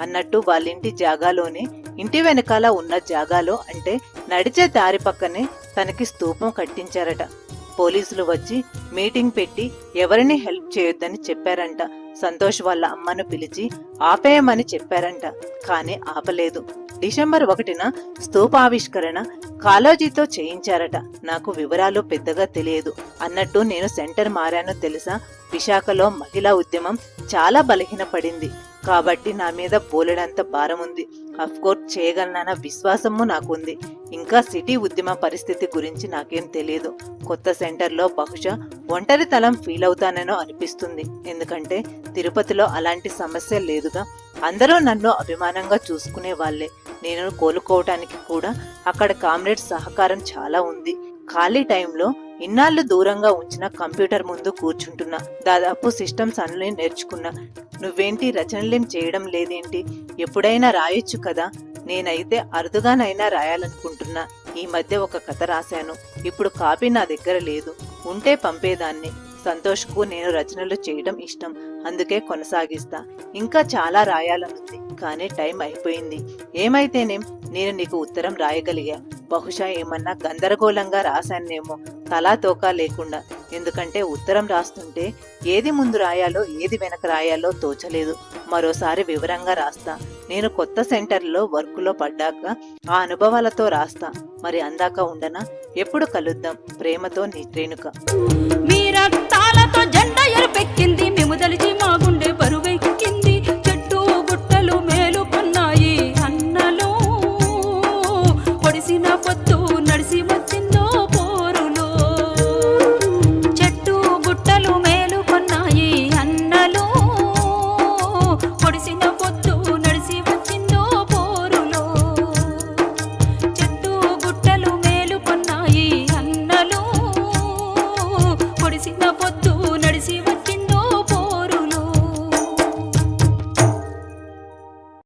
అన్నట్టు వాళ్ళింటి జాగాలోనే ఇంటి వెనకాల ఉన్న జాగాలో అంటే నడిచే దారి పక్కనే తనకి స్తూపం కట్టించారట. పోలీసులు వచ్చి మీటింగ్ పెట్టి ఎవరిని హెల్ప్ చేయొద్దని చెప్పారంట. సంతోష్ వాళ్ళ అమ్మను పిలిచి ఆపేయమని చెప్పారంట. కానీ ఆపలేదు. డిసెంబర్ ఒకటిన స్తూపావిష్కరణ కాలోజీతో చేయించారట. నాకు వివరాలు పెద్దగా తెలియదు. అన్నట్టు నేను సెంటర్ మారాను తెలుసా? విశాఖలో మహిళా ఉద్యమం చాలా బలహీనపడింది. కాబట్టి నా మీద బోలెడంత భారం ఉంది. కోర్స్ చేయగలనన్న విశ్వాసము నాకుంది. ఇంకా సిటీ ఉద్యమ పరిస్థితి గురించి నాకేం తెలియదు. కొత్త సెంటర్లో బహుశా ఒంటరితనం ఫీల్ అవుతానేనో అనిపిస్తుంది. ఎందుకంటే తిరుపతిలో అలాంటి సమస్య లేదుగా. అందరూ నన్ను అభిమానంగా చూసుకునే వాళ్ళే. నేను కోలుకోవటానికి కూడా అక్కడ కామ్రేడ్ సహకారం చాలా ఉంది. ఖాళీ టైంలో ఇన్నాళ్ళు దూరంగా ఉంచిన కంప్యూటర్ ముందు కూర్చుంటున్నా. దాదాపు సిస్టమ్స్ అన్ని నేర్చుకున్నా. నువ్వేంటి రచనలేం చేయడం లేదేంటి? ఎప్పుడైనా రాయొచ్చు కదా? నేనైతే అరుదుగానైనా రాయాలనుకుంటున్నా. ఈ మధ్య ఒక కథ రాశాను. ఇప్పుడు కాపీ నా దగ్గర లేదు. ఉంటే పంపేదాన్ని. సంతోష్కు నేను రచనలు చేయడం ఇష్టం. అందుకే కొనసాగిస్తా. ఇంకా చాలా రాయాలనుంది. కానీ టైం అయిపోయింది. ఏమైతేనేం? నేను నీకు ఉత్తరం రాయగలిగా. బహుశా ఏమన్నా గందరగోళంగా రాశానేమో తలా తోకా లేకుండా. ఎందుకంటే ఉత్తరం రాస్తుంటే ఏది ముందు రాయాలో ఏది వెనక రాయాలో తోచలేదు. మరోసారి వివరంగా రాస్తా. నేను కొత్త సెంటర్లో వర్క్లో పడ్డాక ఆ అనుభవాలతో రాస్తా. మరి అందాక ఉండనా? ఎప్పుడు కలుద్దాం. ప్రేమతో నీ రేణుక. మీ రక్తాలతో జెండా ఎరుపెక్కింది.